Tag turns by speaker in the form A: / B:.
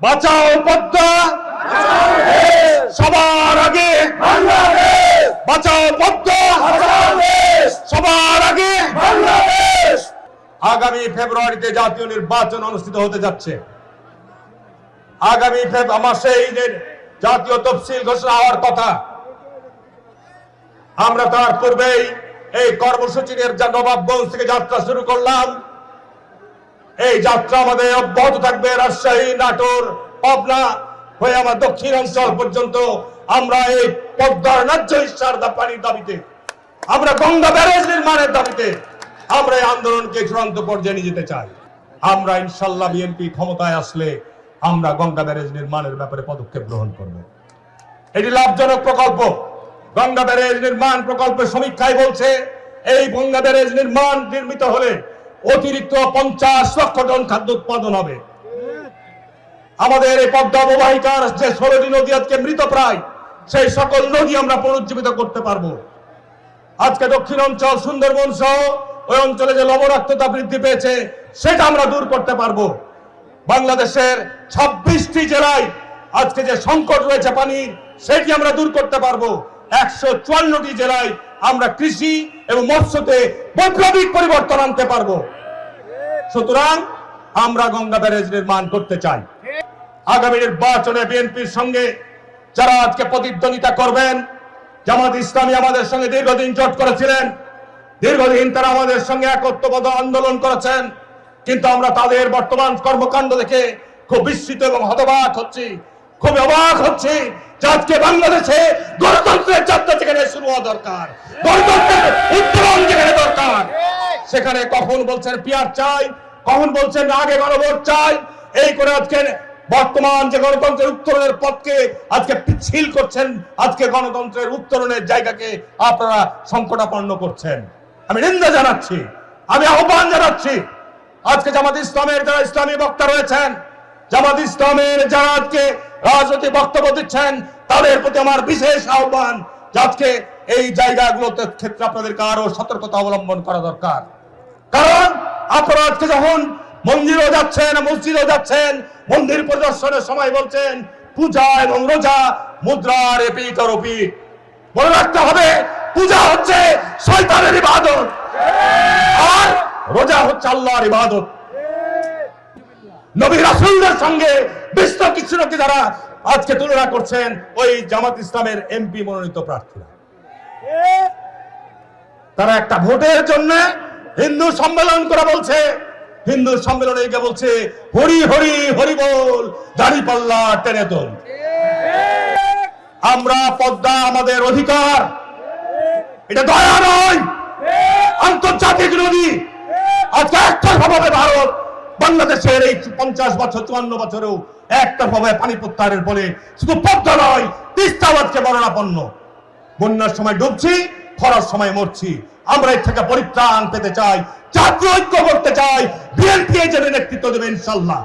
A: বাঁচাও পদ্মা। সবার আগে বাঁচাও পদ্মা। সবার আগে আগামী ফেব্রুয়ারিতে জাতীয় নির্বাচন অনুষ্ঠিত হতে যাচ্ছে। আগামী এই যে জাতীয় তফসিল ঘোষণা হওয়ার কথা, আমরা তার পূর্বেই এই কর্মসূচির যা নবাবগঞ্জ থেকে যাত্রা শুরু করলাম। এই যাত্রা আমাদের অব্যাহত থাকবে রাজশাহী, নাটোর, পাবনা হয়ে আমার দক্ষিণাঞ্চল পর্যন্ত। আমরা এই পদ্মার ন্যায্য ইচ্ছার পানির দাবিতে, আমরা গঙ্গা ব্যারেজ নির্মাণের দাবিতে, আমরা এই আন্দোলনকে চূড়ান্ত পর্যায়ে নিয়ে যেতে চাই। আমরা ইনশাল্লাহ বিএনপি ক্ষমতায় আসলে আমরা গঙ্গা ব্যারেজ নির্মাণের ব্যাপারে পদক্ষেপ গ্রহণ করব। এটি লাভজনক প্রকল্প। গঙ্গা ব্যারেজ নির্মাণ প্রকল্পের সমীক্ষায় বলছে, এই গঙ্গা ব্যারেজ নির্মাণ নির্মিত হলে অতিরিক্ত পঞ্চাশ লক্ষ টন খাদ্য উৎপাদন হবে। আমাদের এই পদ্মা অববাহিকার যে ষোলোটি নদী আজকে মৃত প্রায়, সেই সকল নদী আমরা পুনরুজ্জীবিত করতে পারব। আজকে দক্ষিণ অঞ্চল সুন্দরবন সহ ওই অঞ্চলে যে লবণাক্ততা বৃদ্ধি পেয়েছে, সেটা আমরা দূর করতে পারব। বাংলাদেশের ছাব্বিশটি জেলায় আজকে যে সংকট রয়েছে পানির, সেটি আমরা দূর করতে পারব। একশো চুয়ান্নটি জেলায় আমরা কৃষি এবং মৎস্যতে বৈপ্লবিক পরিবর্তন আনতে পারব। সুতরাং আমরা গঙ্গা ব্যারেজ নির্মাণ করতে চাই। আগামী নির্বাচনে বিএনপির সঙ্গে যারা আজকে প্রতিদ্বন্দ্বিতা করবেন, জামাত ইসলামী আমাদের সঙ্গে দীর্ঘদিন জোট করেছিলেন, দীর্ঘদিন তারা আমাদের সঙ্গে একত্রবদ্ধ আন্দোলন করেছেন, কিন্তু আমরা তাদের বর্তমান কর্মকাণ্ড দেখে খুব বিস্মিত এবং হতবাক হচ্ছি খুব অবাক হচ্ছি আজকে বাংলাদেশে গণতন্ত্রের যাত্রা যেখানে শুরু হওয়া দরকার। দরকার। সেখানে কখন বলছেন পিয়ার চাই, কখন বলছেন আগে গণভোট চাই, এই করে আজকে বর্তমান যে গণতন্ত্রের উত্তরণের পথকে আজকে পিছিল করছেন, আজকে গণতন্ত্রের উত্তরণের জায়গাকে আপনারা সংকটাপন্ন করছেন। আমি নিন্দা জানাচ্ছি, আমি আহ্বান জানাচ্ছি, আজকে জামাত ইসলামের যারা ইসলামী বক্তা রয়েছেন, জামাত ইসলামের যারা আজকে রাজনৈতিক বক্তব্য দিচ্ছেন, তাদের প্রতি আমার বিশেষ আহ্বান আজকে এই জায়গাগুলোতে ক্ষেত্রে আপনাদেরকে আরও সতর্কতা অবলম্বন করা দরকার। কারণ আপনারা আজকে যখন মন্দিরও যাচ্ছেন, মসজিদও যাচ্ছেন, মন্দির প্রদর্শনের সময় বলছেন, পূজা এবং রোজা মুদ্রার এপিট আর ওপিট মনে রাখতে হবে, পূজা হচ্ছে শয়তানের ইবাদত। আর রোজা হচ্ছে আল্লাহর ইবাদত। নবী রাসূলদের সঙ্গে বিশ্ব কিছুকে যারা আজকে তুলনা করছেন, ওই জামাত ইসলামের এমপি মনোনীত প্রার্থীরা। তারা একটা ভোটের জন্য হিন্দু সম্মেলন করে বলছে। হিন্দু সম্মেলনে গিয়ে বলছে, হরি হরি হরি বল, দাড়ি পাল্লা টেনে তোল। আমরা পদ্মা আমাদের অধিকার। এটা দয়া নয়। আন্তর্জাতিক নদী। আজকে একতরফাভাবে ভারত বাংলাদেশের এই পঞ্চাশ বছর, চুয়ান্ন বছরেও একতরফাভাবে পানি প্রত্যাহারের ফলে শুধু পদ্মা নয় তিস্তাও আজকে মরণাপন্ন। বন্যার সময় ডুবছি খরার সময় মরছি। আমরা এর থেকে পরিত্রাণ পেতে চাই, জাতীয় ঐক্য করতে চাই, বিএনপি এই জন্য নেতৃত্ব দেবে ইনশাল্লাহ।